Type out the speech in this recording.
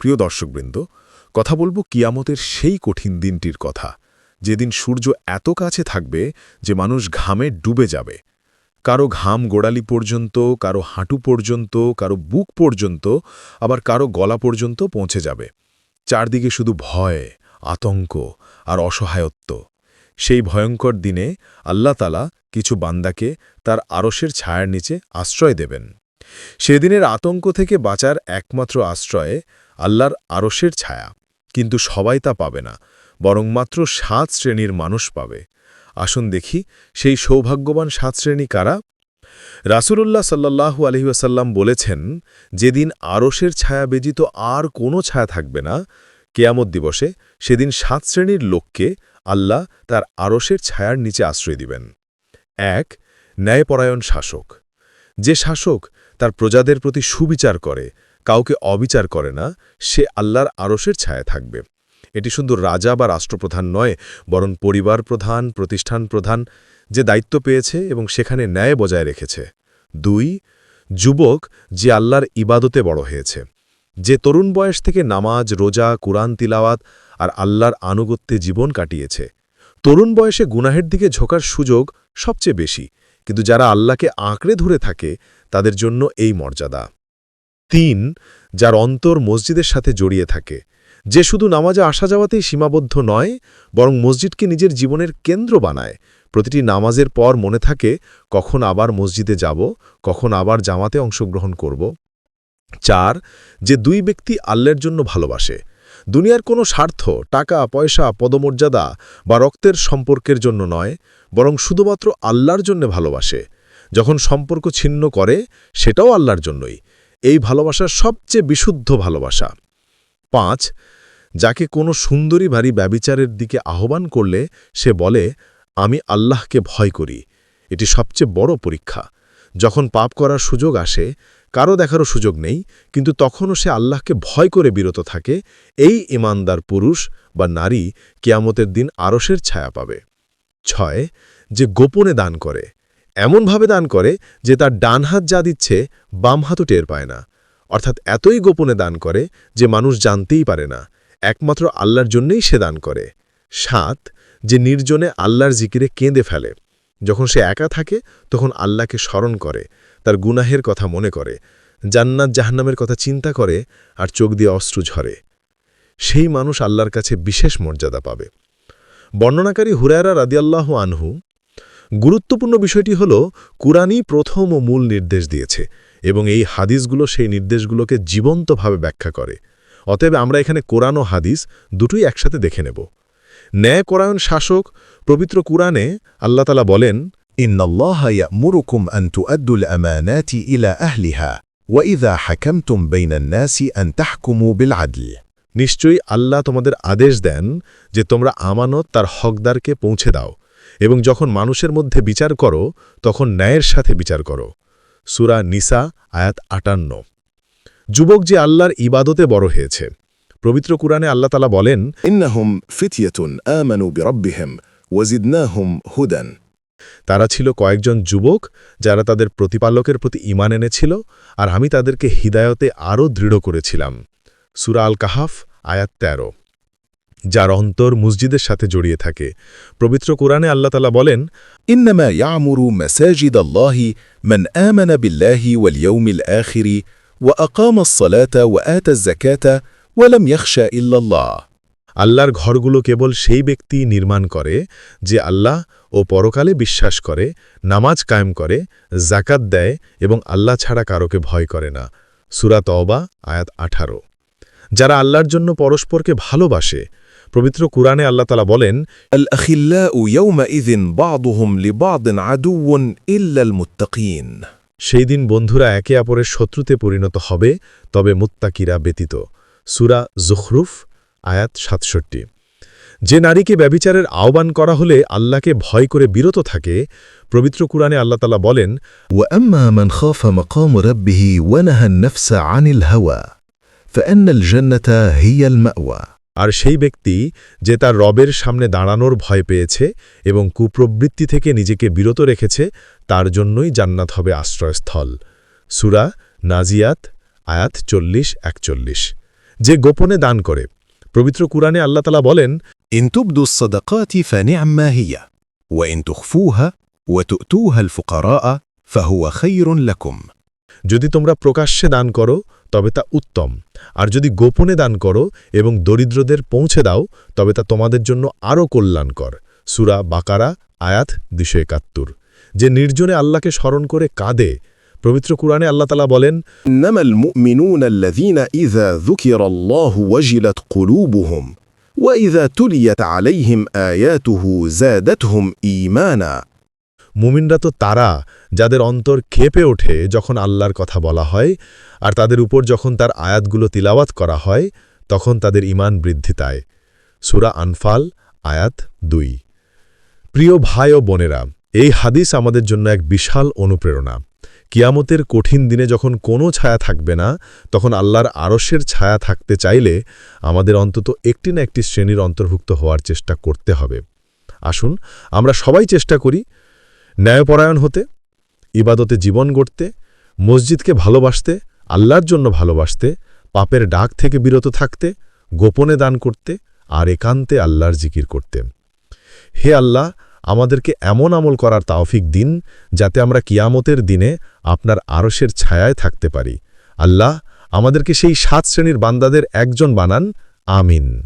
প্রিয় দর্শকবৃন্দ, কথা বলব কিয়ামতের সেই কঠিন দিনটির কথা, যেদিন সূর্য এত কাছে থাকবে যে মানুষ ঘামে ডুবে যাবে। কারও ঘাম গোড়ালি পর্যন্ত, কারও হাঁটু পর্যন্ত, কারও বুক পর্যন্ত, আবার কারও গলা পর্যন্ত পৌঁছে যাবে। চারদিকে শুধু ভয়, আতঙ্ক আর অসহায়ত্ব। সেই ভয়ঙ্কর দিনে আল্লাহ তালা কিছু বান্দাকে তার আরসের ছায়ার নিচে আশ্রয় দেবেন। সেদিনের আতঙ্ক থেকে বাঁচার একমাত্র আশ্রয়ে আল্লাহর আরসের ছায়া, কিন্তু সবাই তা পাবে না, বরং মাত্র সাত শ্রেণির মানুষ পাবে। আসুন দেখি, সেই সৌভাগ্যবান সাত শ্রেণি কারা? রাসূলুল্লাহ সাল্লাল্লাহু আলহিউসাল্লাম বলেছেন, যেদিন আরসের ছায়া ব্যতীত আর কোনো ছায়া থাকবে না, কেয়ামত দিবসে সেদিন সাত শ্রেণির লোককে আল্লাহ তার আরসের ছায়ার নিচে আশ্রয় দিবেন। এক, ন্যায়পরায়ণ শাসক। যে শাসক তার প্রজাদের প্রতি সুবিচার করে কাউকে অবিচার করে না, সে আল্লাহর আরসের ছায়া থাকবে। এটি শুধু রাজা বা রাষ্ট্রপ্রধান নয়, বরং পরিবার প্রধান, প্রতিষ্ঠান প্রধান, যে দায়িত্ব পেয়েছে এবং সেখানে ন্যায় বজায় রেখেছে। দুই, যুবক যে আল্লাহর ইবাদতে বড় হয়েছে। যে তরুণ বয়স থেকে নামাজ, রোজা, কুরআন, তিলাওয়াত আর আল্লাহর আনুগত্যে জীবন কাটিয়েছে। তরুণ বয়সে গুনাহের দিকে ঝোঁকার সুযোগ সবচেয়ে বেশি, কিন্তু যারা আল্লাহকে আঁকড়ে ধরে থাকে, তাদের জন্য এই মর্যাদা। তিন যার অন্তর মসজিদের সাথে জড়িয়ে থাকে। যে শুধু নামাজে আসা যাওয়াতেই সীমাবদ্ধ নয়, বরং মসজিদকে নিজের জীবনের কেন্দ্র বানায়। প্রতিটি নামাজের পর মনে থাকে, কখন আবার মসজিদে যাব, কখন আবার জামাতে অংশগ্রহণ করব। চার, যে দুই ব্যক্তি আল্লের জন্য ভালোবাসে। দুনিয়ার কোনো স্বার্থ, টাকা, পয়সা, পদমর্যাদা বা রক্তের সম্পর্কের জন্য নয়, বরং শুধুমাত্র আল্লাহর জন্য ভালোবাসে। যখন সম্পর্ক ছিন্ন করে, সেটাও আল্লাহর জন্যই। এই ভালোবাসা সবচেয়ে বিশুদ্ধ ভালোবাসা। পাঁচ, যাকে কোনো সুন্দরী ভারী ব্যবিচারের দিকে আহ্বান করলে সে বলে, আমি আল্লাহকে ভয় করি। এটি সবচেয়ে বড় পরীক্ষা। যখন পাপ করার সুযোগ আসে, কারও দেখারও সুযোগ নেই, কিন্তু তখনও সে আল্লাহকে ভয় করে বিরত থাকে। এই ইমানদার পুরুষ বা নারী কেয়ামতের দিন আরসের ছায়া পাবে। ছয়, যে গোপনে দান করে। এমনভাবে দান করে যে তার ডান হাত যা দিচ্ছে, বাম হাতও টের পায় না। অর্থাৎ এতই গোপনে দান করে যে মানুষ জানতেই পারে না। একমাত্র আল্লাহর জন্যই সে দান করে। সাত, যে নির্জনে আল্লাহর জিকিরে কেঁদে ফেলে। যখন সে একা থাকে, তখন আল্লাহকে স্মরণ করে, তার গুনাহের কথা মনে করে, জান্নাত জাহান্নামের কথা চিন্তা করে আর চোখ দিয়ে অশ্রু ঝরে। সেই মানুষ আল্লাহর কাছে বিশেষ মর্যাদা পাবে। বর্ণনাকারী হুরায়রা রাদিয়াল্লাহ আনহু গুরুত্বপূর্ণ বিষয়টি হল কুরআনই প্রথম ও মূল নির্দেশ দিয়েছে এবং এই হাদিসগুলো সেই নির্দেশগুলোকে জীবন্তভাবে ব্যাখ্যা করে অতএব আমরা এখানে কোরআন ও হাদিস দুটোই একসাথে দেখে নেব ন্যায় কোরআন শাসক পবিত্র কুরআনে আল্লাহতালা বলেন إن الله يأمركم أن تؤدوا الأمانات إلى أهلها وإذا حكمتم بين الناس أن تحكموا بالعدل নিশ্চয়ই আল্লাহ তোমাদের আদেশ দেন যে তোমরা আমানত তার হকদারকে পৌঁছে দাও এবং যখন মানুষের মধ্যে বিচার করো তখন ন্যায়ের সাথে বিচার করো। সুরা নিসা আয়াত আটান্ন। যুবক যে আল্লাহর ইবাদতে বড় হয়েছে। পবিত্র কুরআনে আল্লাহ তালা বলেন ইন্নাহুম তারা ছিল কয়েকজন যুবক যারা তাদের প্রতিপালকের প্রতি ইমান এনেছিল আর আমি তাদেরকে হৃদায়তে আরও দৃঢ় করেছিলাম। সুরা আল কাহাফ আয়াত তেরো। যার অন্তর মসজিদের সাথে জড়িয়ে থাকে। পবিত্র কোরআনে আল্লাহ তালা বলেন ইন্নামা ইয়ামুরু মাসাজিদ আল্লাহি মান আমানা বিল্লাহি ওয়াল ইয়াউমিল আখিরি ওয়া আকামা আস-সালাতা ওয়া আতা যাকাতা ওয়া লাম ইয়াখশা ইল্লাল্লাহ। আল্লাহর ঘরগুলো কেবল সেই ব্যক্তি নির্মাণ করে যে আল্লাহ ও পরকালে বিশ্বাস করে নামাজ কায়েম করে জাকাত দেয় এবং আল্লাহ ছাড়া কারোকে ভয় করে না। সুরাত অবা আয়াত আঠারো। যারা আল্লাহর জন্য পরস্পরকে ভালোবাসে পবিত্র কুরআনে আল্লাহ তালা বলেন الأخلاء يومئذ بعضهم لبعض عدو إلا المتقين সেই দিন বন্ধুরা একে অপরের শত্রুতে পরিণত হবে তবে মুত্তাকিরা ব্যতীত সুরা জুখরুফ আয়াত সাতষট্টি যে নারীকে ব্যবিচারের আহ্বান করা হলে আল্লাহকে ভয় করে বিরত থাকে পবিত্র কুরআনে আল্লাহ তালা বলেন وأما من خاف مقام ربه ونهى النفس عن الهوى فإن الجنة هي المأوى আর সেই ব্যক্তি যে তার রবের সামনে দাঁড়ানোর ভয় পেয়েছে এবং কুপ্রবৃত্তি থেকে নিজেকে বিরত রেখেছে তার জন্যই জান্নাত হবে আশ্রয়স্থল সুরা নাজিয়াত আয়াত চল্লিশ একচল্লিশ যে গোপনে দান করে পবিত্র কুরআনে আল্লাহ তালা বলেন إن تبدوا الصدقات فنعما هي وإن تخفوها وتؤتوها الفقراء فهو خير لكم যদি তোমরা প্রকাশ্যে দান করো, তবে তা উত্তম। আর যদি গোপনে দান করো এবং দরিদ্রদের পৌঁছে দাও, তবে তা তোমাদের জন্য আরও কল্যাণকর। সুরা বাকারা, আয়াত দুশো একাত্তর। যে নির্জনে আল্লাহকে স্মরণ করে কাঁদে, পবিত্র কুরআনে আল্লাহ তালা বলেন নামাল মুমিনুন আল্লাযীনা ইযা যুকিরাল্লাহু ওয়াজিলাত ওয়া আলাইহিম মুমিনরা তো তারা যাদের অন্তর খেপে ওঠে যখন আল্লাহর কথা বলা হয়, আর তাদের উপর যখন তার আয়াতগুলো তিলাওয়াত করা হয়, তখন তাদের ইমান বৃদ্ধি পায়। সুরা আনফাল, আয়াত দুই। প্রিয় ভাই ও বোনেরা, এই হাদিস আমাদের জন্য এক বিশাল অনুপ্রেরণা। কিয়ামতের কঠিন দিনে যখন কোনো ছায়া থাকবে না, তখন আল্লাহর আরশের ছায়া থাকতে চাইলে আমাদের অন্তত একটি না একটি শ্রেণির অন্তর্ভুক্ত হওয়ার চেষ্টা করতে হবে। আসুন, আমরা সবাই চেষ্টা করি ন্যায়পরায়ণ হতে, ইবাদতে জীবন গড়তে, মসজিদকে ভালোবাসতে, আল্লাহর জন্য ভালোবাসতে, পাপের ডাক থেকে বিরত থাকতে, গোপনে দান করতে আর একান্তে আল্লাহর জিকির করতে। হে আল্লাহ, আমাদেরকে এমন আমল করার তাওফিক দিন যাতে আমরা কিয়ামতের দিনে আপনার আরশের ছায়ায় থাকতে পারি। আল্লাহ, আমাদেরকে সেই সাত শ্রেণির বান্দাদের একজন বানান। আমিন।